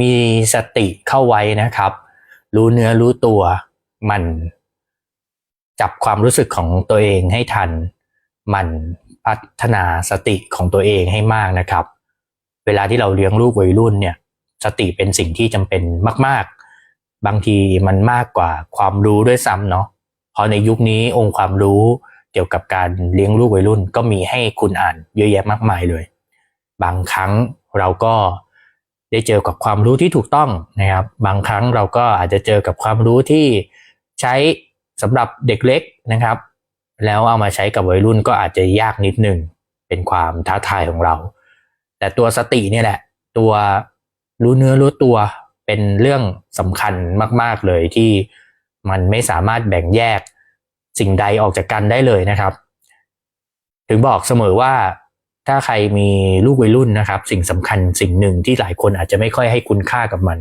มีสติเข้าไว้นะครับ รู้เนื้อรู้ตัวมันจับความรู้สึกของตัวเองให้ทัน มันพัฒนาสติของตัวเองให้มากนะครับ เวลาที่เราเลี้ยงลูกวัยรุ่นเนี่ย สติเป็นสิ่งที่จำเป็นมาก ๆ บางทีมันมากกว่าความรู้ด้วยซ้ำเนาะเพราะในยุคนี้องค์ความรู้เกี่ยวกับการเลี้ยงลูกวัยรุ่น ก็มีให้คุณอ่านเยอะแยะมากมายเลย บางครั้งเราก็ ได้เจอกับความรู้ที่ถูกต้องนะครับ บางครั้งเราก็อาจจะเจอกับความรู้ที่ใช้สำหรับเด็กเล็กนะครับ แล้วเอามาใช้กับวัยรุ่นก็อาจจะยากนิดหนึ่งเป็นความท้าทายของเรา แต่ตัวสติเนี่ยแหละ ตัวรู้เนื้อรู้ตัวเป็นเรื่องสำคัญมาก ๆเลยที่มันไม่สามารถแบ่งแยกสิ่งใดออกจากกันได้เลยนะครับ ถึงบอกเสมอว่า ถ้าใครมีลูกวัยรุ่นนะครับ สิ่งสำคัญสิ่งหนึ่งที่หลายคนอาจจะไม่ค่อยให้คุณค่ากับมัน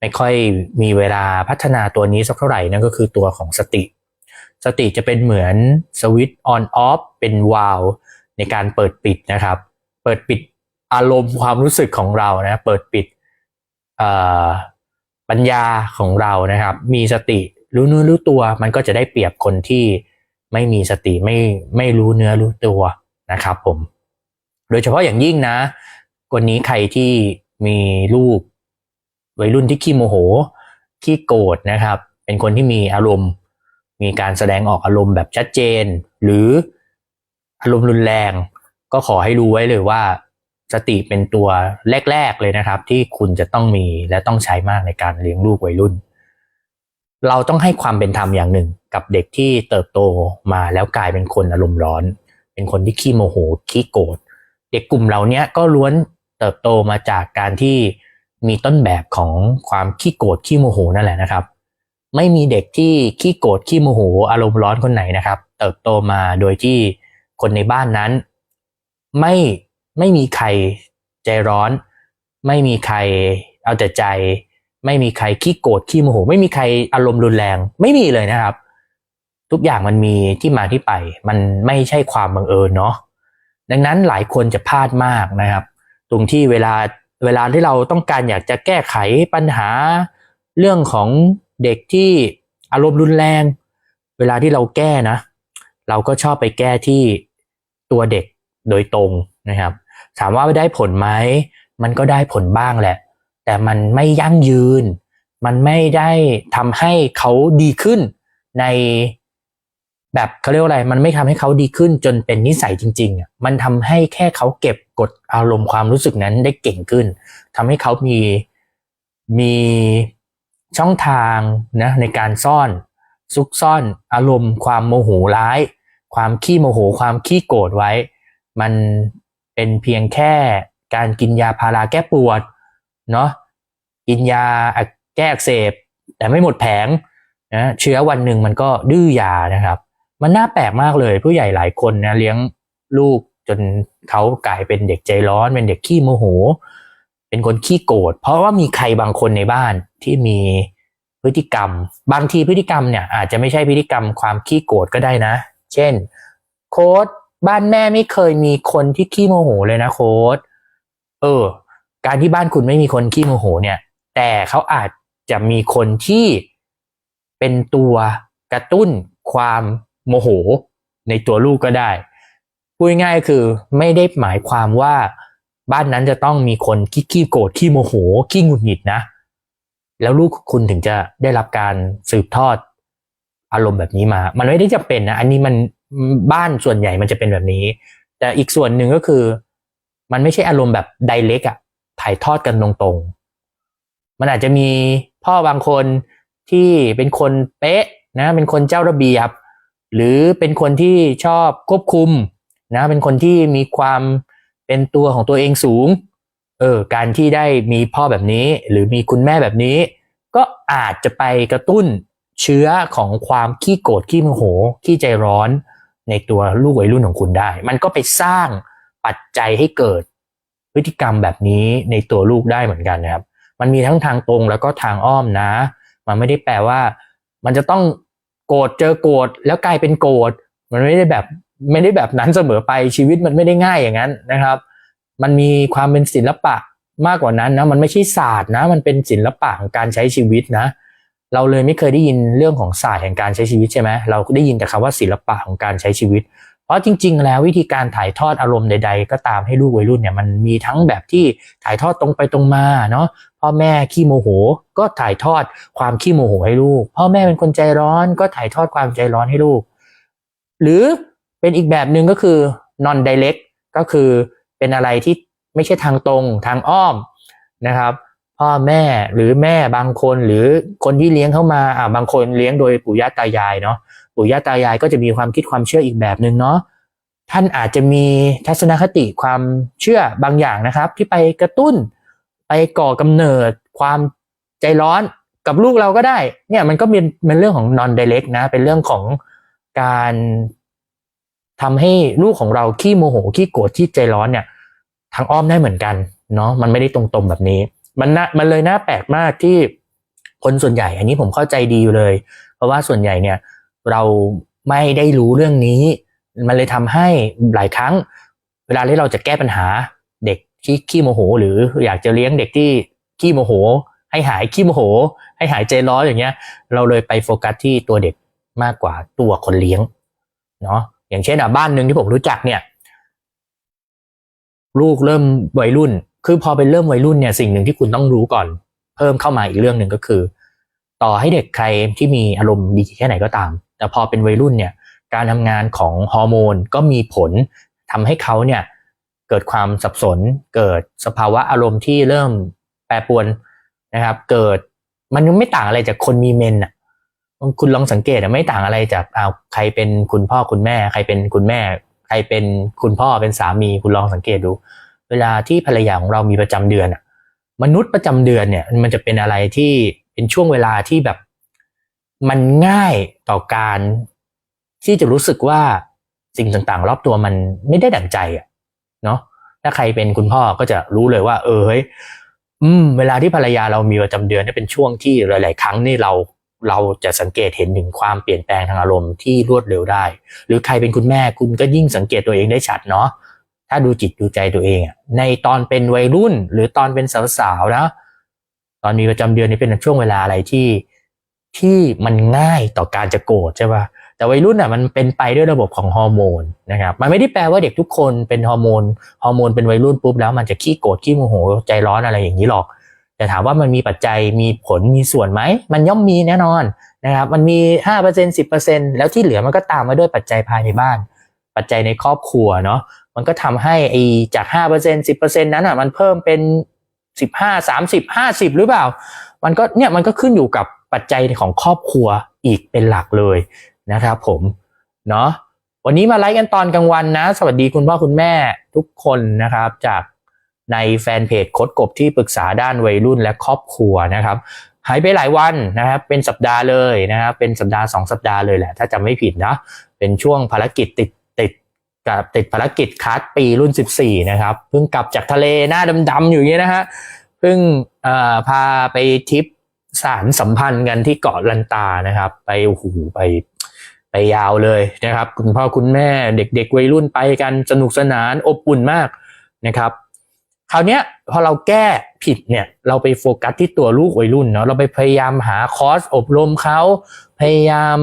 ไม่ค่อยมีเวลาพัฒนาตัวนี้สักเท่าไหร่นั่นก็คือตัวของสติ สติจะเป็นเหมือนสวิตช์ออนออฟเป็นวาลในการเปิดปิดนะครับ เปิดปิดอารมณ์ความรู้สึกของเรานะเปิดปิดปัญญาของเรานะครับ มีสติรู้เนื้อรู้ตัว มันก็จะได้เปรียบคนที่ไม่มีสติไม่ไม่รู้เนื้อรู้ตัวนะครับผม โดยเฉพาะอย่างยิ่งนะ วันนี้ใครที่มีลูกวัยรุ่นที่ขี้โมโห ขี้โกรธนะครับ เป็นคนที่มีอารมณ์ มีการแสดงออกอารมณ์แบบชัดเจน หรืออารมณ์รุนแรง ก็ขอให้รู้ไว้เลยว่าสติเป็นตัวแรก ๆ เลยนะครับ ที่คุณจะต้องมีและต้องใช้มากในการเลี้ยงลูกวัยรุ่น เราต้องให้ความเป็นธรรมอย่างหนึ่ง กับเด็กที่เติบโตมาแล้วกลายเป็นคนอารมณ์ร้อน เป็นคนที่ขี้โมโหขี้โกรธ เด็กกลุ่มเหล่านี้ก็ล้วนเติบโตมาจากการที่มีต้นแบบของความขี้โกรธขี้โมโหนั่นแหละนะครับ ไม่มีเด็กที่ขี้โกรธขี้โมโหอารมณ์ร้อนคนไหนนะครับ เติบโตมาโดยที่คนในบ้านนั้น ไม่ไม่มีใครใจร้อน ไม่มีใครเอาแต่ใจ ไม่มีใครขี้โกรธขี้โมโห ไม่มีใครอารมณ์รุนแรง ไม่มีเลยนะครับ ทุกอย่างมันมีที่มาที่ไป มันไม่ใช่ความบังเอิญเนาะ ดังนั้นหลายคนจะพลาดมากนะครับ ตรงที่เวลาเวลาที่เราต้องการอยากจะแก้ไขปัญหาเรื่องของเด็กที่อารมณ์รุนแรง เวลาที่เราแก้นะ เราก็ชอบไปแก้ที่ตัวเด็กโดยตรงนะครับ ถามว่าได้ผลไหมมันก็ได้ผลบ้างแหละ แต่มันไม่ยั่งยืน มันไม่ได้ทำให้เขาดีขึ้นใน แบบเขาเรียกว่าอะไร มันไม่ทำให้เขาดีขึ้นจนเป็นนิสัยจริงๆอะมันทำให้แค่เขาเก็บกดอารมณ์ความรู้สึกนั้นได้เก่งขึ้นทำให้เขามีมีช่องทางนะในการซ่อนซุกซ่อนอารมณ์ความโมโหร้าย ความขี้โมโห ความขี้โกรธไว้ มันเป็นเพียงแค่การกินยาพาราแก้ปวดเนาะกินยาแก้อักเสบ แต่ไม่หมดแผงนะเชื้อวันหนึ่งมันก็ดื้อยานะครับ มันน่าแปลกมากเลย ผู้ใหญ่หลายคนนะเลี้ยงลูกจนเขากลายเป็นเด็กใจร้อน เป็นเด็กขี้โมโห เป็นคนขี้โกรธเพราะว่ามีใครบางคนในบ้านที่มีพฤติกรรม บางทีพฤติกรรมเนี่ยอาจจะไม่ใช่พฤติกรรมความขี้โกรธก็ได้นะ เช่น โค้ดบ้านแม่ไม่เคยมีคนที่ขี้โมโหเลยนะโค้ดเออ การที่บ้านคุณไม่มีคนขี้โมโหเนี่ย แต่เขาอาจจะมีคนที่เป็นตัวกระตุ้นความ โมโหในตัวลูกก็ได้พูดง่ายคือไม่ได้หมายความว่าบ้านนั้นจะต้องมีคนขี้ขี้โกรธขี้โมโหขี้หงุดหงิดนะ แล้วลูกคุณถึงจะได้รับการสืบทอดอารมณ์แบบนี้มา มันไม่ได้จะเป็นนะอันนี้มันบ้านส่วนใหญ่มันจะเป็นแบบนี้ แต่อีกส่วนหนึ่งก็คือ มันไม่ใช่อารมณ์แบบไดเล็กอะถ่ายทอดกันตรงๆ มันอาจจะมีพ่อบางคนที่เป็นคนเป๊ะนะ เป็นคนเจ้าระเบียบ หรือเป็นคนที่ชอบควบคุมนะเป็นคนที่มีความเป็นตัวของตัวเองสูงเออการที่ได้มีพ่อแบบนี้ หรือมีคุณแม่แบบนี้ ก็อาจจะไปกระตุ้นเชื้อของความขี้โกรธขี้โมโหขี้ใจร้อนในตัวลูกวัยรุ่นของคุณได้ มันก็ไปสร้างปัจจัยให้เกิดพฤติกรรมแบบนี้ในตัวลูกได้เหมือนกันนะครับ มันมีทั้งทางตรงแล้วก็ทางอ้อมนะ มันไม่ได้แปลว่า มันจะต้อง โกรธเจอโกรธแล้วกลายเป็นโกรธมันไม่ได้แบบไม่ได้แบบนั้นเสมอไปชีวิตมันไม่ได้ง่ายอย่างนั้นนะครับ มันมีความเป็นศิลปะมากกว่านั้นนะมันไม่ใช่ศาสตร์นะ มันเป็นศิลปะของการใช้ชีวิตนะ เราเลยไม่เคยได้ยินเรื่องของศาสตร์แห่งการใช้ชีวิตใช่ไหมเราได้ยินแต่คำว่าศิลปะของการใช้ชีวิต เพราะจริง ๆ แล้ววิธีการถ่ายทอดอารมณ์ใด ๆ ก็ตามให้ลูกวัยรุ่นเนี่ยมันมีทั้งแบบที่ถ่ายทอดตรงไปตรงมาเนาะ พ่อแม่ขี้โมโห ก็ถ่ายทอดความขี้โมโหให้ลูก พ่อแม่เป็นคนใจร้อน ก็ถ่ายทอดความใจร้อนให้ลูก หรือเป็นอีกแบบหนึ่งก็คือ non direct ก็คือเป็นอะไรที่ไม่ใช่ทางตรงทางอ้อมนะครับ พ่อแม่หรือแม่บางคนหรือคนที่เลี้ยงเข้ามาอ่าบางคนเลี้ยงโดยปู่ย่าตายายเนาะปู่ย่าตายายก็จะมีความคิดความเชื่ออีกแบบหนึ่งเนาะท่านอาจจะมีทัศนคติความเชื่อบางอย่างนะครับ ที่ไปกระตุ้น ไปก่อกำเนิดความใจร้อนกับลูกเราก็ได้ เนี่ยมันก็เป็นเป็นเรื่องของ non direct นะ เป็นเรื่องของการทำให้ลูกของเราขี้โมโหขี้โกรธขี้ใจร้อนเนี่ย ทางอ้อมได้เหมือนกันเนาะมันไม่ได้ตรงๆแบบนี้ มันน่ามันเลยน่าแปลกมากที่คนส่วนใหญ่ อันนี้ผมเข้าใจดีอยู่เลย เพราะว่าส่วนใหญ่เนี่ย เราไม่ได้รู้เรื่องนี้ มันเลยทำให้หลายครั้ง เวลาที่เราจะแก้ปัญหาเด็ก ที่ขี้โมโห หรืออยากจะเลี้ยงเด็กที่ขี้โมโห ให้หายขี้โมโห ให้หายใจร้อนอย่างเงี้ย เราเลยไปโฟกัสที่ตัวเด็กมากกว่าตัวคนเลี้ยงเนาะอย่างเช่นอะบ้านหนึ่งที่ผมรู้จักเนี่ย ลูกเริ่มวัยรุ่น คือพอเป็นเริ่มวัยรุ่นเนี่ยสิ่งหนึ่งที่คุณต้องรู้ก่อน เพิ่มเข้ามาอีกเรื่องหนึ่งก็คือ ต่อให้เด็กใครที่มีอารมณ์ดีแค่ไหนก็ตาม แต่พอเป็นวัยรุ่นเนี่ย การทำงานของฮอร์โมนก็มีผลทำให้เขาเนี่ย เกิดความสับสน เกิดสภาวะอารมณ์ที่เริ่มแปรปรวนนะครับ เกิดมันไม่ต่างอะไรจากคนมีเมนอะคุณลองสังเกตอะไม่ต่างอะไรจากเอาใครเป็นคุณพ่อคุณแม่ ใครเป็นคุณแม่ ใครเป็นคุณพ่อเป็นสามีคุณลองสังเกตดู เวลาที่ภรรยาของเรามีประจำเดือนอะมนุษย์ประจำเดือนเนี่ย มันจะเป็นอะไรที่เป็นช่วงเวลาที่แบบมันง่ายต่อการที่จะรู้สึกว่าสิ่งต่างๆ รอบตัวมันไม่ได้ดั่งใจอะ เนาะถ้าใครเป็นคุณพ่อก็จะรู้เลยว่า เออเฮ้ยอืม เวลาที่ภรรยาเรามีประจำเดือนนี่เป็นช่วงที่หลาย ๆ ครั้งนี่เราเราจะสังเกตเห็นถึงความเปลี่ยนแปลงทางอารมณ์ที่รวดเร็วได้ หรือใครเป็นคุณแม่คุณก็ยิ่งสังเกตตัวเองได้ชัดเนาะถ้าดูจิตดูใจตัวเองอะในตอนเป็นวัยรุ่น หรือตอนเป็นสาวๆนะตอนมีประจำเดือนนี่เป็นช่วงเวลาอะไรที่ที่มันง่ายต่อการจะโกรธใช่ป่ะ แต่วัยรุ่นอะมันเป็นไปด้วยระบบของฮอร์โมนนะครับมันไม่ได้แปลว่าเด็กทุกคนเป็นฮอร์โมนฮอร์โมนเป็นวัยรุ่นปุ๊บแล้วมันจะขี้โกรธขี้โมโหใจร้อนอะไรอย่างนี้หรอก แต่ถามว่ามันมีปัจจัยมีผลมีส่วนไหมมันย่อมมีแน่นอนนะครับมันมีห้าเปอร์เซ็นสิบเปอร์เซ็นแล้วที่เหลือมันก็ตามมาด้วยปัจจัยภายในบ้าน ปัจจัยในครอบครัวเนาะมันก็ทำให้ไอจากห้าเปอร์เซ็นสิบเปอร์เซ็นนั้นอะมันเพิ่มเป็นสิบห้าสามสิบห้าสิบหรือเปล่า มันก็เนี่ยมันก็ขึ้นอยู่กับปัจจัยของครอบครัวอีกเป็นหลักเลย นะครับผมเนาะวันนี้มาไลฟ์กันตอนกลางวันนะ สวัสดีคุณพ่อคุณแม่ทุกคนนะครับ จากในแฟนเพจโคดกบที่ปรึกษาด้านวัยรุ่นและครอบครัวนะครับหายไปหลายวันนะครับ เป็นสัปดาห์เลยนะครับเป็นสัปดาห์สองสัปดาห์เลยแหละ ถ้าจำไม่ผิดนะ เป็นช่วงภารกิจติดติดกับติดภารกิจคัสปีรุ่น 14 นะครับเพิ่งกลับจากทะเลหน้าดำๆอยู่อย่างนี้ยนะฮะเพิ่งพาไปทริป สารสัมพันธ์กันที่เกาะลันตานะครับ ไปโอ้โหไปไปยาวเลยนะครับ คุณพ่อคุณแม่เด็กๆวัยรุ่นไปกันสนุกสนานอบอุ่นมากนะครับคราวเนี้ยพอเราแก้ผิดเนี่ยเราไปโฟกัสที่ตัวลูกวัยรุ่นเนาะเราไปพยายามหาคอร์สอบรมเขาพยายาม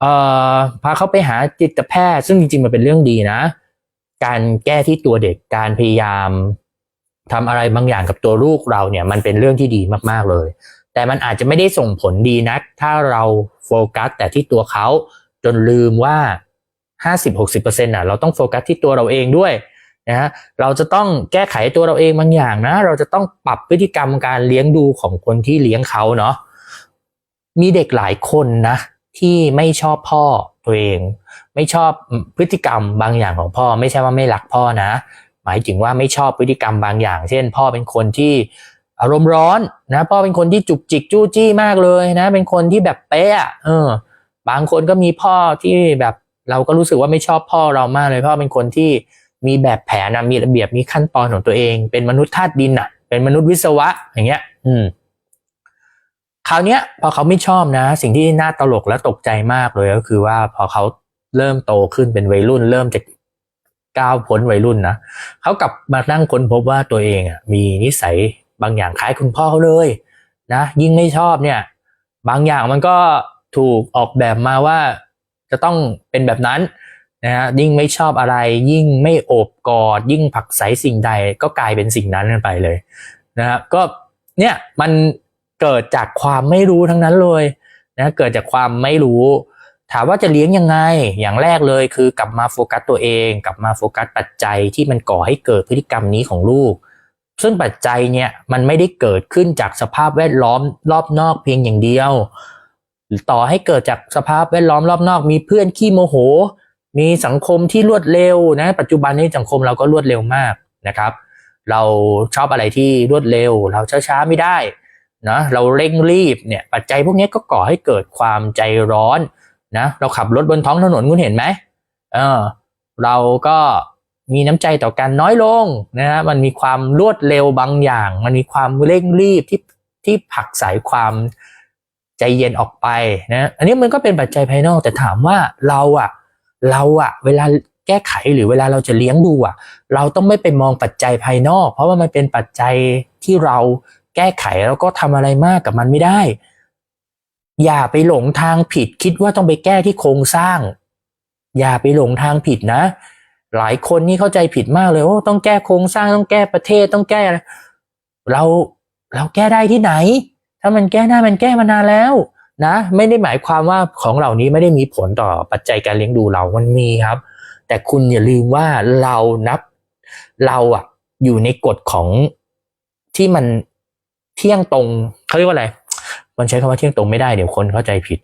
เอ่อพาเขาไปหาจิตแพทย์ ซึ่งจริงๆมันเป็นเรื่องดีนะ การแก้ที่ตัวเด็กการพยายามทำอะไรบางอย่างกับตัวลูกเราเนี่ยมันเป็นเรื่องที่ดีมากๆเลย แต่มันอาจจะไม่ได้ส่งผลดีนัก ถ้าเราโฟกัสแต่ที่ตัวเขาจนลืมว่า 50-60%อะเราต้องโฟกัสที่ตัวเราเองด้วยนะฮะเราจะต้องแก้ไขตัวเราเองบางอย่างนะ เราจะต้องปรับพฤติกรรมการเลี้ยงดูของคนที่เลี้ยงเขาเนาะมีเด็กหลายคนนะ ที่ไม่ชอบพ่อตัวเอง ไม่ชอบพฤติกรรมบางอย่างของพ่อ ไม่ใช่ว่าไม่รักพ่อนะ หมายถึงว่าไม่ชอบพฤติกรรมบางอย่าง เช่น พ่อเป็นคนที่ อารมณ์ร้อนนะพ่อเป็นคนที่จุกจิกจู้จี้มากเลยนะ เป็นคนที่แบบเป๊ะเออ บางคนก็มีพ่อที่แบบเราก็รู้สึกว่าไม่ชอบพ่อเรามากเลยพ่อเป็นคนที่มีแบบแผนนะมีระเบียบมีขั้นตอนของตัวเอง เป็นมนุษย์ธาตุดินอะ เป็นมนุษย์วิศวะอย่างเงี้ย อืมคราวเนี้ยพอเขาไม่ชอบนะ สิ่งที่น่าตลกและตกใจมากเลยก็คือว่าพอเขาเริ่มโตขึ้นเป็นวัยรุ่น เริ่มจะก้าวพ้นวัยรุ่นนะเขากลับมานั่งค้นพบว่าตัวเองอะมีนิสัย บางอย่างคล้ายคุณพ่อเขาเลยนะยิ่งไม่ชอบเนี่ยบางอย่างมันก็ถูกออกแบบมาว่าจะต้องเป็นแบบนั้นนะฮะยิ่งไม่ชอบอะไร ยิ่งไม่โอบกอด ยิ่งผักไสสิ่งใดก็กลายเป็นสิ่งนั้นกันไปเลยนะครับก็เนี่ยมันเกิดจากความไม่รู้ทั้งนั้นเลยนะเกิดจากความไม่รู้ ถามว่าจะเลี้ยงยังไง อย่างแรกเลยคือกลับมาโฟกัสตัวเอง กลับมาโฟกัสปัจจัยที่มันก่อให้เกิดพฤติกรรมนี้ของลูก ซึ่งปัจจัยเนี่ยมันไม่ได้เกิดขึ้นจากสภาพแวดล้อมรอบนอกเพียงอย่างเดียว ต่อให้เกิดจากสภาพแวดล้อมรอบนอกมีเพื่อนขี้โมโห มีสังคมที่รวดเร็วนะ ปัจจุบันนี้สังคมเราก็รวดเร็วมากนะครับ เราชอบอะไรที่รวดเร็ว เราช้าๆไม่ได้นะเราเร่งรีบเนี่ยปัจจัยพวกนี้ก็ก่อให้เกิดความใจร้อนนะเราขับรถบนท้องถนนคุณเห็นไหมเออเราก็ มีน้ำใจต่อกันน้อยลงนะฮะมันมีความรวดเร็วบางอย่าง มันมีความเร่งรีบที่ที่ผลักสายความใจเย็นออกไปนะอันนี้มันก็เป็นปัจจัยภายนอกแต่ถามว่าเราอะเราอะเวลาแก้ไขหรือเวลาเราจะเลี้ยงดูอะเราต้องไม่ไปมองปัจจัยภายนอก เพราะว่ามันเป็นปัจจัยที่เราแก้ไขแล้วก็ทำอะไรมากกับมันไม่ได้ อย่าไปหลงทางผิดคิดว่าต้องไปแก้ที่โครงสร้าง อย่าไปหลงทางผิดนะ หลายคนนี่เข้าใจผิดมากเลยโอ้ต้องแก้โครงสร้างต้องแก้ประเทศต้องแก้อะไรเราเราแก้ได้ที่ไหน ถ้ามันแก้ได้มันแก้มานานแล้วนะ ไม่ได้หมายความว่าของเหล่านี้ไม่ได้มีผลต่อปัจจัยการเลี้ยงดูเรามันมีครับ แต่คุณอย่าลืมว่าเรานับ เราอะอยู่ในกฎของที่มันเที่ยงตรงเขาเรียกว่าอะไร มันใช้คำว่าเที่ยงตรงไม่ได้เดี๋ยวคนเข้าใจผิด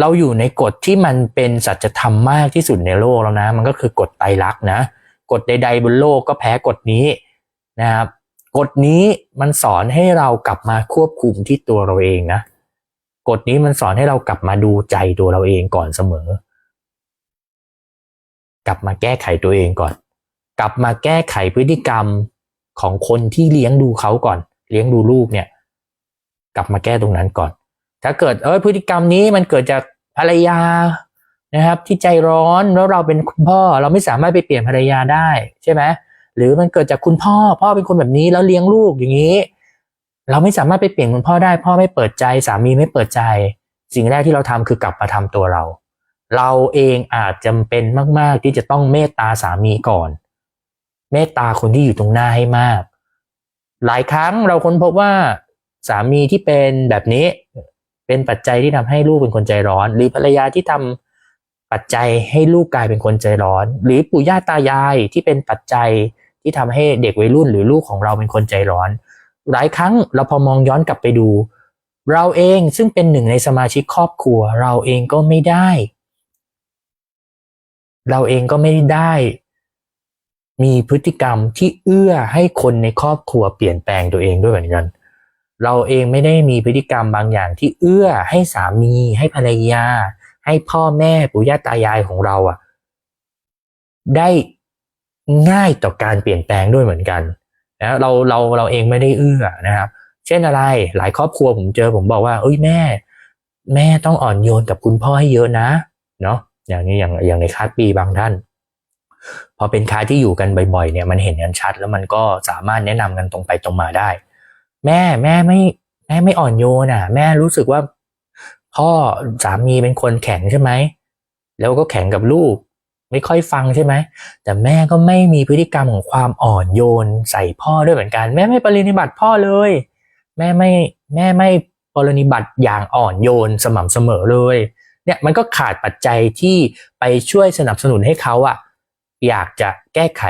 เราอยู่ในกฎที่มันเป็นสัจธรรมมากที่สุดในโลกแล้วนะ มันก็คือกฎไตรลักษณ์นะกฎใด ๆ บนโลกก็แพ้กฎนี้นะครับกฎนี้มันสอนให้เรากลับมาควบคุมที่ตัวเราเองนะกฎนี้มันสอนให้เรากลับมาดูใจตัวเราเองก่อนเสมอ กลับมาแก้ไขตัวเองก่อน กลับมาแก้ไขพฤติกรรมของคนที่เลี้ยงดูเขาก่อน เลี้ยงดูลูกเนี่ย กลับมาแก้ตรงนั้นก่อน ถ้าเกิดเออพฤติกรรมนี้มันเกิดจากภรรยานะครับ ที่ใจร้อนแล้วเราเป็นคุณพ่อเราไม่สามารถไปเปลี่ยนภรรยาได้ใช่ไหมหรือมันเกิดจากคุณพ่อพ่อเป็นคนแบบนี้แล้วเลี้ยงลูกอย่างนี้ เราไม่สามารถไปเปลี่ยนคุณพ่อได้ พ่อไม่เปิดใจสามีไม่เปิดใจ สิ่งแรกที่เราทำคือกลับมาทำตัวเรา เราเองอาจจำเป็นมาก ๆ ที่จะต้องเมตตาสามีก่อน เมตตาคนที่อยู่ตรงหน้าให้มาก หลายครั้งเราค้นพบว่าสามีที่เป็นแบบนี้ เป็นปัจจัยที่ทำให้ลูกเป็นคนใจร้อน หรือภรรยาที่ทำปัจจัยให้ลูกกลายเป็นคนใจร้อน หรือปู่ย่าตายายที่เป็นปัจจัยที่ทำให้เด็กวัยรุ่นหรือลูกของเราเป็นคนใจร้อน หลายครั้งเราพอมองย้อนกลับไปดู เราเองซึ่งเป็นหนึ่งในสมาชิกครอบครัว เราเองก็ไม่ได้ เราเองก็ไม่ได้ มีพฤติกรรมที่เอื้อให้คนในครอบครัวเปลี่ยนแปลงตัวเองด้วยเหมือนกัน เราเองไม่ได้มีพฤติกรรมบางอย่างที่เอื้อให้สามี ให้ภรรยา ให้พ่อแม่ปู่ย่าตายายของเราอะ ได้ง่ายต่อการเปลี่ยนแปลงด้วยเหมือนกันนะเราเราเราเองไม่ได้เอื้อนะครับ เช่นอะไรหลายครอบครัวผมเจอผมบอกว่าเอ้ยแม่ แม่ต้องอ่อนโยนกับคุณพ่อให้เยอะนะเนาะอย่างนี้อย่างอย่างในคาดปีบางท่าน พอเป็นค้าที่อยู่กันบ่อยๆเนี่ยมันเห็นกันชัด แล้วมันก็สามารถแนะนำกันตรงไปตรงมาได้ แม่แม่ไม่ แม่ไม่อ่อนโยนอะ แม่รู้สึกว่า พ่อสามีเป็นคนแข็งใช่ไหมแล้วก็แข็งกับลูก ไม่ค่อยฟังใช่ไหมแต่แม่ก็ไม่มีพฤติกรรมของความอ่อนโยนใส่พ่อด้วยเหมือนกัน แม่ไม่ปรินิบัติพ่อเลย แม่ไม่แม่ไม่ปรนิบัติอย่างอ่อนโยนสม่ำเสมอเลยเนี่ยมันก็ขาดปัจจัยที่ไปช่วยสนับสนุนให้เขาอะอยากจะแก้ไข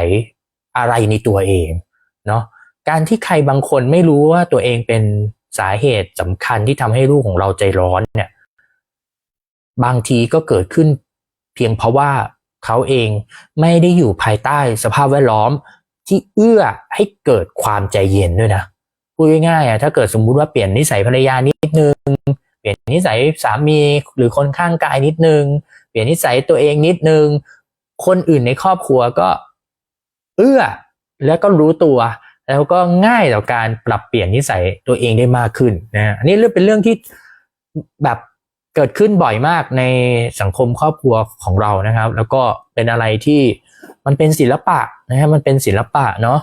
อะไรในตัวเองเนาะ การที่ใครบางคนไม่รู้ว่าตัวเองเป็นสาเหตุสำคัญที่ทำให้ลูกของเราใจร้อนเนี่ย บางทีก็เกิดขึ้น เพียงเพราะว่าเขาเองไม่ได้อยู่ภายใต้สภาพแวดล้อมที่เอื้อให้เกิดความใจเย็นด้วยนะพูดง่ายๆอะถ้าเกิดสมมุติว่าเปลี่ยนนิสัยภรรยานิดนึง เปลี่ยนนิสัยสามีหรือคนข้างกายนิดนึง เปลี่ยนนิสัยตัวเองนิดนึง คนอื่นในครอบครัวก็ เอื้อแล้วก็รู้ตัว แล้วก็ง่ายต่อการปรับเปลี่ยนนิสัยตัวเองได้มากขึ้นนะอันนี้เรื่องเป็นเรื่องที่แบบเกิดขึ้นบ่อยมากในสังคมครอบครัวของเรานะครับ แล้วก็เป็นอะไรที่มันเป็นศิลปะนะฮะมันเป็นศิลปะเนาะ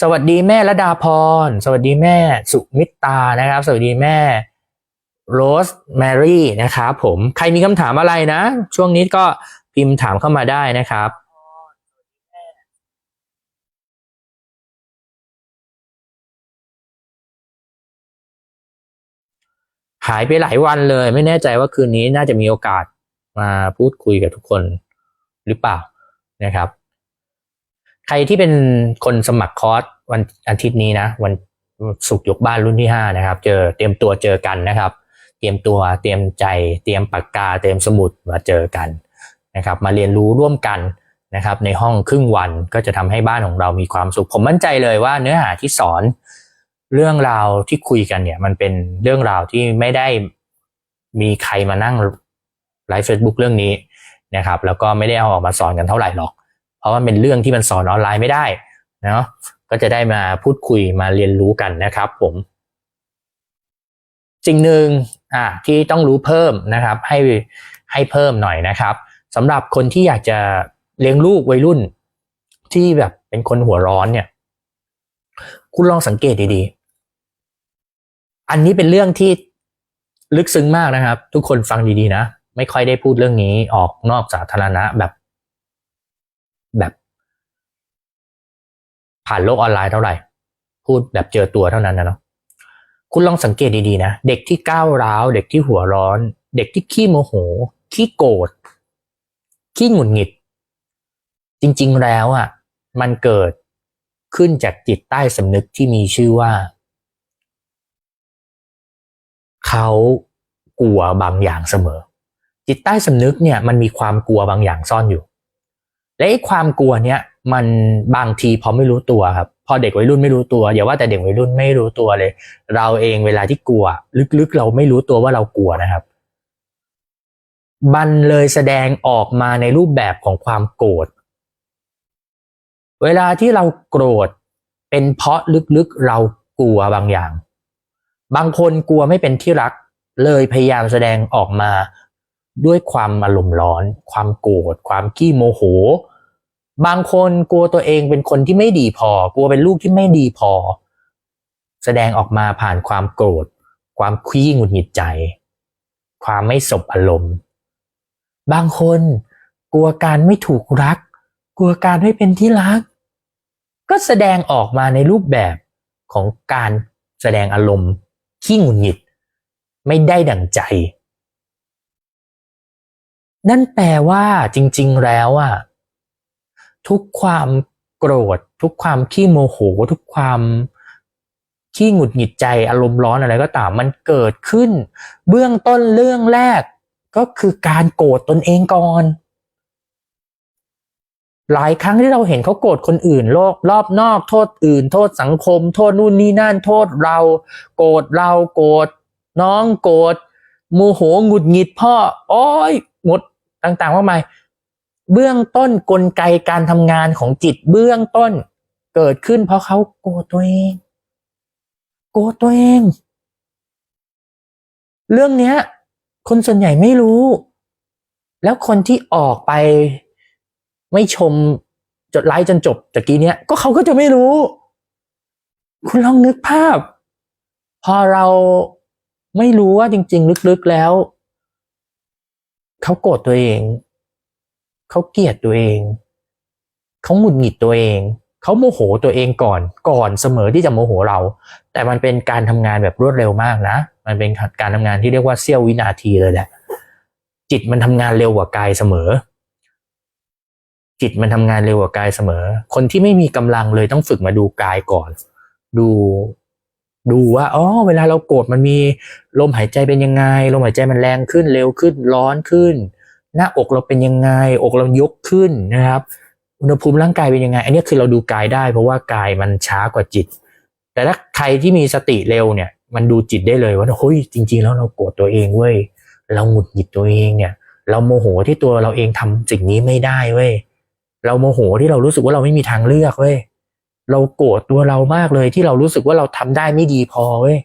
สวัสดีแม่ระดาพร สวัสดีแม่สุมิตานะครับ สวัสดีแม่โรสแมรี่นะครับผมใครมีคำถามอะไรนะ ช่วงนี้ก็พิมพ์ถามเข้ามาได้นะครับ หายไปหลายวันเลย ไม่แน่ใจว่าคืนนี้น่าจะมีโอกาสมาพูดคุยกับทุกคนหรือเปล่านะครับ ใครที่เป็นคนสมัครคอร์สวันอาทิตย์นี้นะ วันสุกยกบ้านรุ่นที่ห้านะครับ เจอเตรียมตัวเจอกันนะครับ เตรียมตัวเตรียมใจ เตรียมปากกา เตรียมสมุดมาเจอกันนะครับ มาเรียนรู้ร่วมกันนะครับ ในห้องครึ่งวันก็จะทำให้บ้านของเรามีความสุข ผมมั่นใจเลยว่าเนื้อหาที่สอน เรื่องราวที่คุยกันเนี่ย มันเป็นเรื่องราวที่ไม่ได้มีใครมานั่งไลฟ์เฟซบุ๊กเรื่องนี้นะครับ แล้วก็ไม่ได้เอาออกมาสอนกันเท่าไหร่หรอก เพราะว่าเป็นเรื่องที่มันสอนออนไลน์ไม่ได้เนาะก็จะได้มาพูดคุยมาเรียนรู้กันนะครับ ผมสิ่งหนึ่งอะที่ต้องรู้เพิ่มนะครับ ให้ให้เพิ่มหน่อยนะครับสำหรับคนที่อยากจะเลี้ยงลูกวัยรุ่นที่แบบเป็นคนหัวร้อนเนี่ย คุณลองสังเกตดีๆ อันนี้เป็นเรื่องที่ลึกซึ้งมากนะครับ ทุกคนฟังดีๆนะ ไม่ค่อยได้พูดเรื่องนี้ออกนอกสาธารณะแบบ แบบ ผ่านโลกออนไลน์เท่าไหร่ พูดแบบเจอตัวเท่านั้นนะเนาะคุณลองสังเกตดีๆนะ เด็กที่ก้าวร้าว เด็กที่หัวร้อน เด็กที่ขี้โมโห ขี้โกรธขี้หงุดหงิด จริง ๆแล้วอะ มันเกิดขึ้นจากจิตใต้สำนึกที่มีชื่อว่า เขากลัวบางอย่างเสมอ จิตใต้สำนึกเนี่ยมันมีความกลัวบางอย่างซ่อนอยู่ และไอ้ความกลัวเนี่ยมันบางทีพอไม่รู้ตัวครับ พอเด็กวัยรุ่นไม่รู้ตัวอย่าว่าแต่เด็กวัยรุ่นไม่รู้ตัวเลย เราเองเวลาที่กลัว ลึกๆ เราไม่รู้ตัวว่าเรากลัวนะครับมันเลยแสดงออกมาในรูปแบบของความโกรธ เวลาที่เราโกรธเป็นเพราะลึกๆเรากลัวบางอย่าง บางคนกลัวไม่เป็นที่รัก เลยพยายามแสดงออกมาด้วยความอารมณ์ร้อน ความโกรธ ความขี้โมโห บางคนกลัวตัวเองเป็นคนที่ไม่ดีพอ กลัวเป็นลูกที่ไม่ดีพอ แสดงออกมาผ่านความโกรธ ความขี้หงุดหงิดใจ ความไม่สบอารมณ์ บางคนกลัวการไม่ถูกรัก กลัวการไม่เป็นที่รัก ก็แสดงออกมาในรูปแบบของการแสดงอารมณ์ ขี้หงุดหงิด ไม่ได้ดั่งใจ นั่นแปลว่าจริง ๆ แล้วอะทุกความโกรธ ทุกความขี้โมโห ทุกความขี้หงุดหงิดใจอารมณ์ร้อนอะไรก็ตามมันเกิดขึ้น เบื้องต้นเรื่องแรกก็คือการโกรธตนเองก่อน หลายครั้งที่เราเห็นเขาโกรธคนอื่นโลกรอบนอกโทษอื่น โทษสังคม โทษนู่นนี่นั่นโทษเรา โกรธเราโกรธน้องโกรธโมโหหงุดหงิดพ่อโอ้ยหมดต่างๆว่ากมายเบื้องต้นกลไกการทำงานของจิตเบื้องต้นเกิดขึ้นเพราะเขาโกรธตัวเอง โกรธตัวเอง เรื่องเนี้ย คนส่วนใหญ่ไม่รู้ แล้วคนที่ออกไป ไม่ชมจดไลค์จนจบตะกี้เนี้ยก็เขาก็จะไม่รู้ คุณลองนึกภาพ พอเราไม่รู้ว่าจริง ๆ ลึกๆแล้ว เขาโกรธตัวเอง เขาเกลียดตัวเอง เขาหงุดหงิดตัวเอง เขาโมโหตัวเองก่อน ก่อนเสมอที่จะโมโหเรา แต่มันเป็นการทำงานแบบรวดเร็วมากนะ มันเป็นการทำงานที่เรียกว่าเสี้ยววินาทีเลยแหละ จิตมันทำงานเร็วกว่ากายเสมอ จิตมันทำงานเร็วกว่ากายเสมอ คนที่ไม่มีกำลังเลยต้องฝึกมาดูกายก่อน ดูดูว่าอ๋อเวลาเราโกรธมันมีลมหายใจเป็นยังไง ลมหายใจมันแรงขึ้นเร็วขึ้นร้อนขึ้น หน้าอกเราเป็นยังไง อกเรายกขึ้นนะครับ อุณหภูมิร่างกายเป็นยังไง อันนี้คือเราดูกายได้ เพราะว่ากายมันช้ากว่าจิต แต่ถ้าใครที่มีสติเร็วเนี่ย มันดูจิตได้เลยว่าเฮ้ยจริง ๆ แล้วเราโกรธตัวเองเว้ยเราหงุดหงิดตัวเองเนี่ย เราโมโหที่ตัวเราเองทำสิ่งนี้ไม่ได้เว้ย เราโมโหที่เรารู้สึกว่าเราไม่มีทางเลือกเว้ยเราโกรธตัวเรามากเลยที่เรารู้สึกว่าเราทำได้ไม่ดีพอเว้ย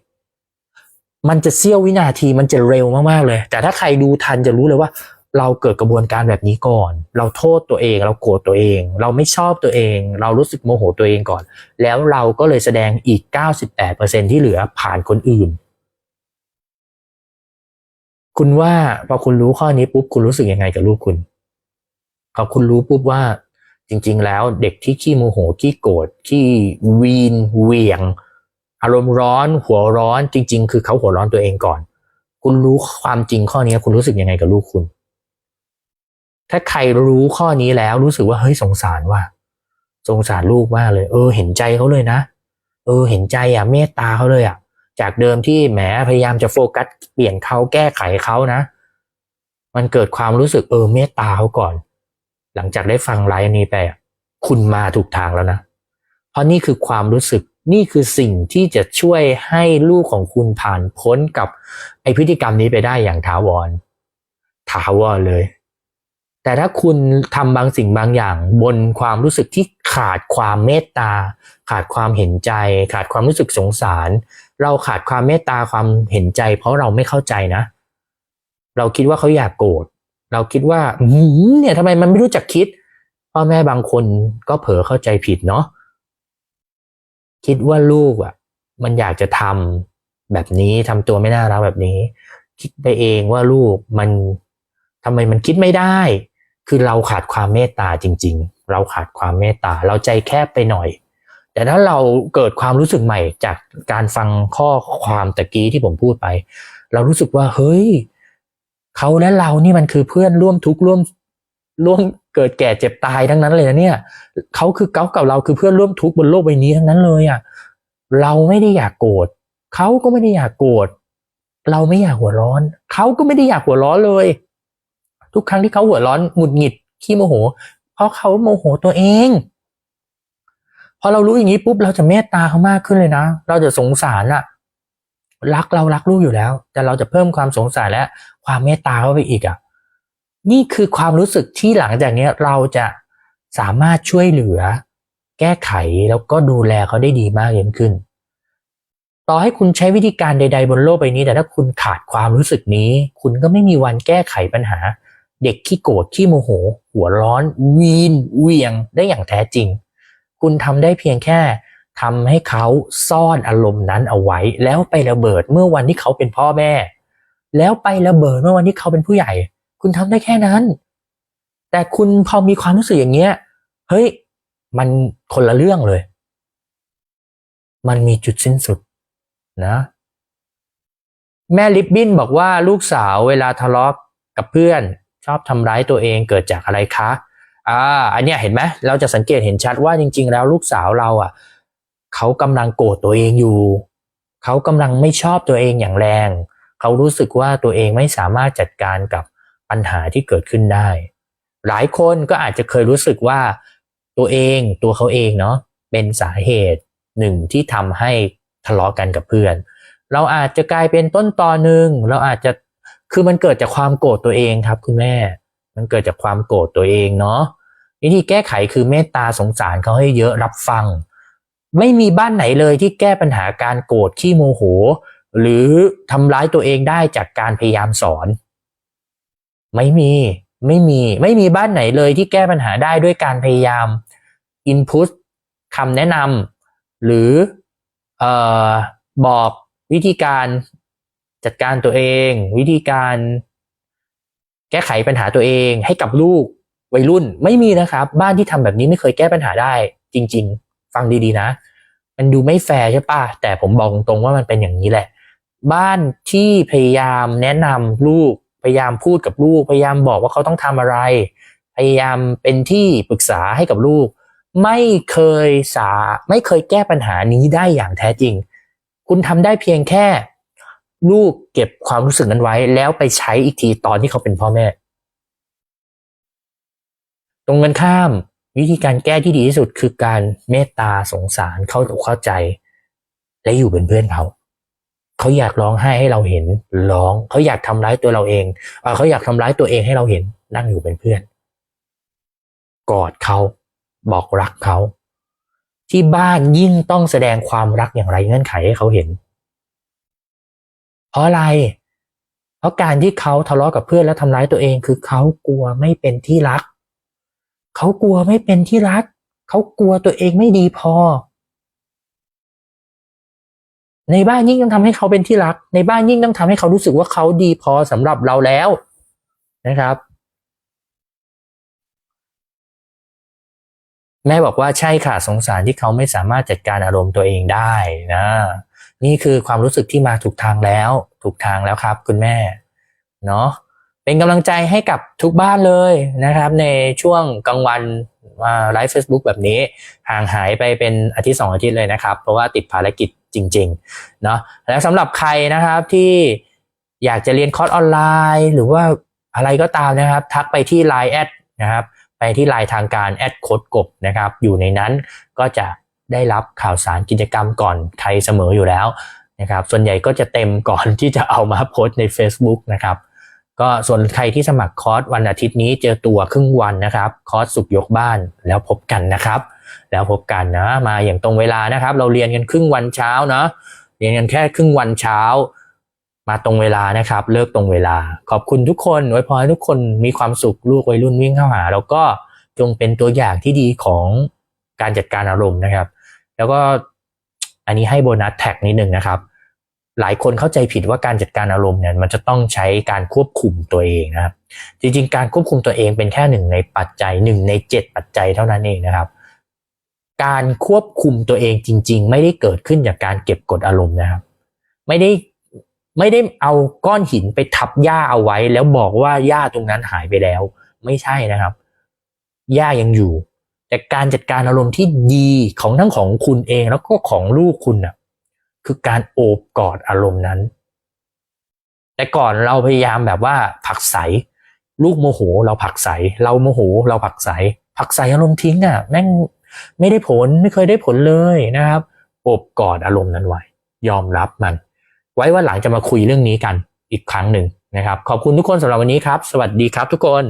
มันจะเสี้ยววินาทีมันจะเร็วมากๆเลย แต่ถ้าใครดูทันจะรู้เลยว่า เราเกิดกระบวนการแบบนี้ก่อน เราโทษตัวเอง เราโกรธตัวเอง เราไม่ชอบตัวเอง เรารู้สึกโมโหตัวเองก่อน แล้วเราก็เลยแสดงอีก 98%ที่เหลือผ่านคนอื่น คุณว่าพอคุณรู้ข้อนี้ปุ๊บคุณรู้สึกยังไงกับลูกคุณพอคุณรู้ปุ๊บว่า จริง ๆ แล้วเด็กที่ขี้โมโหขี้โกรธขี้วีนเหวียง อารมณ์ร้อน หัวร้อนจริง ๆ คือเขาหัวร้อนตัวเองก่อน คุณรู้ความจริงข้อนี้คุณรู้สึกยังไงกับลูกคุณ ถ้าใครรู้ข้อนี้แล้วรู้สึกว่าเฮ้ยสงสารว่าสงสารลูกมากเลย เออ เห็นใจเขาเลยนะ เออ เห็นใจอะเมตตาเขาเลยอะ จากเดิมที่แหมพยายามจะโฟกัสเปลี่ยนเขาแก้ไขเขานะ มันเกิดความรู้สึกเออเมตตาเขาก่อน หลังจากได้ฟังไลฟ์นี้ไปคุณมาถูกทางแล้วนะ เพราะนี่คือความรู้สึกนี่คือสิ่งที่จะช่วยให้ลูกของคุณผ่านพ้นกับไอพฤติกรรมนี้ไปได้อย่างถาวร ถาวรเลย แต่ถ้าคุณทำบางสิ่งบางอย่าง บนความรู้สึกที่ขาดความเมตตา ขาดความเห็นใจ ขาดความรู้สึกสงสาร เราขาดความเมตตาความเห็นใจ เพราะเราไม่เข้าใจนะ เราคิดว่าเขาอยากโกรธ เราคิดว่าเนี่ยทำไมมันไม่รู้จักคิด พ่อแม่บางคนก็เผลอเข้าใจผิดเนาะคิดว่าลูกอะ มันอยากจะทำแบบนี้ทำตัวไม่น่ารักแบบนี้ คิดไปเองว่าลูกมันทำไมมันคิดไม่ได้ คือเราขาดความเมตตาจริง ๆ เราขาดความเมตตา เราใจแคบไปหน่อย แต่ถ้าเราเกิดความรู้สึกใหม่จากการฟังข้อความตะกี้ที่ผมพูดไป เรารู้สึกว่าเฮ้ย เขาและเรานี่มันคือเพื่อนร่วมทุกข์ร่วมร่วมเกิดแก่เจ็บตายทั้งนั้นเลยนะเนี่ยเขาคือเขากับเราคือเพื่อนร่วมทุกข์บนโลกใบนี้ทั้งนั้นเลยอะเราไม่ได้อยากโกรธเขาก็ไม่ได้อยากโกรธเราไม่อยากหัวร้อนเขาก็ไม่ได้อยากหัวร้อนเลย ทุกครั้งที่เขาหัวร้อนหงุดหงิดขี้โมโห เพราะเขาโมโหตัวเองพอเรารู้อย่างนี้ปุ๊บเราจะเมตตาเขามากขึ้นเลยนะ เราจะสงสารอะ รักเรารักลูกอยู่แล้ว แต่เราจะเพิ่มความสงสารและความเมตตาเข้าไปอีกอะนี่คือความรู้สึกที่หลังจากนี้เราจะสามารถช่วยเหลือ แก้ไขแล้วก็ดูแลเขาได้ดีมากยิ่งขึ้น ต่อให้คุณใช้วิธีการใด ๆ บนโลกใบนี้ แต่ถ้าคุณขาดความรู้สึกนี้ คุณก็ไม่มีวันแก้ไขปัญหา เด็กขี้โกรธขี้โมโห หัวร้อน วีนเวียงได้อย่างแท้จริง คุณทำได้เพียงแค่ ทำให้เขาซ่อนอารมณ์นั้นเอาไว้ แล้วไประเบิดเมื่อวันที่เขาเป็นพ่อแม่ แล้วไประเบิดเมื่อวันที่เขาเป็นผู้ใหญ่ คุณทำได้แค่นั้น แต่คุณพอมีความรู้สึกอย่างเงี้ยเฮ้ยมันคนละเรื่องเลย มันมีจุดสิ้นสุดนะแม่ลิบบินบอกว่าลูกสาวเวลาทะเลาะกับเพื่อน ชอบทำร้ายตัวเองเกิดจากอะไรคะ อ่า อันเนี้ยเห็นไหมเราจะสังเกตเห็นชัดว่าจริง ๆ แล้วลูกสาวเราอะ เขากำลังโกรธตัวเองอยู่ เขากำลังไม่ชอบตัวเองอย่างแรง เขารู้สึกว่าตัวเองไม่สามารถจัดการกับปัญหาที่เกิดขึ้นได้ หลายคนก็อาจจะเคยรู้สึกว่าตัวเองตัวเขาเองเนาะเป็นสาเหตุหนึ่งที่ทำให้ทะเลาะกันกับเพื่อน เราอาจจะกลายเป็นต้นตอหนึ่งเราอาจจะคือมันเกิดจากความโกรธตัวเองครับคุณแม่ มันเกิดจากความโกรธตัวเองเนาะวิธีแก้ไขคือเมตตาสงสารเขาให้เยอะรับฟัง ไม่มีบ้านไหนเลยที่แก้ปัญหาการโกรธขี้โมโห หรือทำร้ายตัวเองได้จากการพยายามสอน ไม่มีไม่มีไม่มีบ้านไหนเลยที่แก้ปัญหาได้ด้วยการพยายาม input คำแนะนำหรือออบอกวิธีการจัดการตัวเอง วิธีการแก้ไขปัญหาตัวเองให้กับลูกวัยรุ่นไม่มีนะครับ บ้านที่ทำแบบนี้ไม่เคยแก้ปัญหาได้จริง ๆ ฟังดีๆนะ มันดูไม่แฟร์ใช่ปะแต่ผมบอกตรงๆว่ามันเป็นอย่างนี้แหละ บ้านที่พยายามแนะนำลูกพยายามพูดกับลูก พยายามบอกว่าเขาต้องทำอะไร พยายามเป็นที่ปรึกษาให้กับลูก ไม่เคยสาไม่เคยแก้ปัญหานี้ได้อย่างแท้จริง คุณทำได้เพียงแค่ ลูกเก็บความรู้สึกนั้นไว้ แล้วไปใช้อีกทีตอนที่เขาเป็นพ่อแม่ ตรงกันข้าม วิธีการแก้ที่ดีที่สุดคือการเมตตาสงสารเข้าอกเข้าใจ และอยู่เป็นเพื่อนเขาเขาอยากร้องไห้ให้เราเห็นร้องเขาอยากทำร้ายตัวเราเองเอ่อเขาอยากทำร้ายตัวเองให้เราเห็นนั่งอยู่เป็นเพื่อน กอดเขาบอกรักเขา ที่บ้านยิ่งต้องแสดงความรักอย่างไรเงื่อนไขให้เขาเห็น เพราะอะไร เพราะการที่เขาทะเลาะกับเพื่อนแล้วทำร้ายตัวเอง คือเขากลัวไม่เป็นที่รัก เขากลัวไม่เป็นที่รัก เขากลัวตัวเองไม่ดีพอ ในบ้านยิ่งต้องทำให้เขาเป็นที่รัก ในบ้านยิ่งต้องทำให้เขารู้สึกว่าเขาดีพอสำหรับเราแล้วนะครับ แม่บอกว่าใช่ค่ะสงสารที่เขาไม่สามารถจัดการอารมณ์ตัวเองได้นะ นี่คือความรู้สึกที่มาถูกทางแล้ว ถูกทางแล้วครับ คุณแม่ เนาะ เป็นกำลังใจให้กับทุกบ้านเลยนะครับ ในช่วงกลางวันไลฟ์เฟซบุ๊กแบบนี้ ห่างหายไปเป็นอาทิตย์สองอาทิตย์เลยนะครับ เพราะว่าติดภารกิจจริงๆเนาะแล้วสำหรับใครนะครับที่อยากจะเรียนคอร์สออนไลน์ หรือว่าอะไรก็ตามนะครับ ทักไปที่ Line แอดนะครับไปที่ไลน์ทางการแอดโคดกบนะครับอยู่ในนั้นก็จะได้รับข่าวสารกิจกรรมก่อนใครเสมออยู่แล้วนะครับส่วนใหญ่ก็จะเต็มก่อนที่จะเอามาโพสต์ใน Facebook นะครับ ก็ส่วนใครที่สมัครคอร์สวันอาทิตย์นี้เจอตัวครึ่งวันนะครับคอร์สสุกยกบ้านแล้วพบกันนะครับ แล้วพบกันนะมาอย่างตรงเวลานะครับ เราเรียนกันครึ่งวันเช้าเนาะเรียนกันแค่ครึ่งวันเช้า มาตรงเวลานะครับ เลิกตรงเวลา ขอบคุณทุกคนไว้พรให้ทุกคนมีความสุขลูกวัยรุ่นวิ่งเข้าหา แล้วก็จงเป็นตัวอย่างที่ดีของการจัดการอารมณ์นะครับ แล้วก็อันนี้ให้โบนัสแท็กนิดนึงนะครับ หลายคนเข้าใจผิดว่าการจัดการอารมณ์เนี่ยมันจะต้องใช้การควบคุมตัวเองนะครับ จริงๆ การควบคุมตัวเองเป็นแค่หนึ่งในปัจจัยหนึ่งในเจ็ดปัจจัยเท่านั้นเองนะครับ การควบคุมตัวเองจริง ๆ ไม่ได้เกิดขึ้นจากการเก็บกดอารมณ์นะครับ ไม่ได้ไม่ได้เอาก้อนหินไปทับหญ้าเอาไว้ แล้วบอกว่าหญ้าตรงนั้นหายไปแล้ว ไม่ใช่นะครับหญ้ายังอยู่ แต่การจัดการอารมณ์ที่ดีของทั้งของคุณเองแล้วก็ของลูกคุณน่ะ คือการโอบกอดอารมณ์นั้น แต่ก่อนเราพยายามแบบว่าผักใส ลูกโมโห เราผักใส เราโมโห เราผักใส ผักใสอารมณ์ทิ้งอะแม่งไม่ได้ผลไม่เคยได้ผลเลยนะครับโอบกอดอารมณ์นั้นไว้ ยอมรับมัน ไว้ว่าหลังจะมาคุยเรื่องนี้กันอีกครั้งหนึ่งนะครับ ขอบคุณทุกคนสำหรับวันนี้ครับ สวัสดีครับทุกคน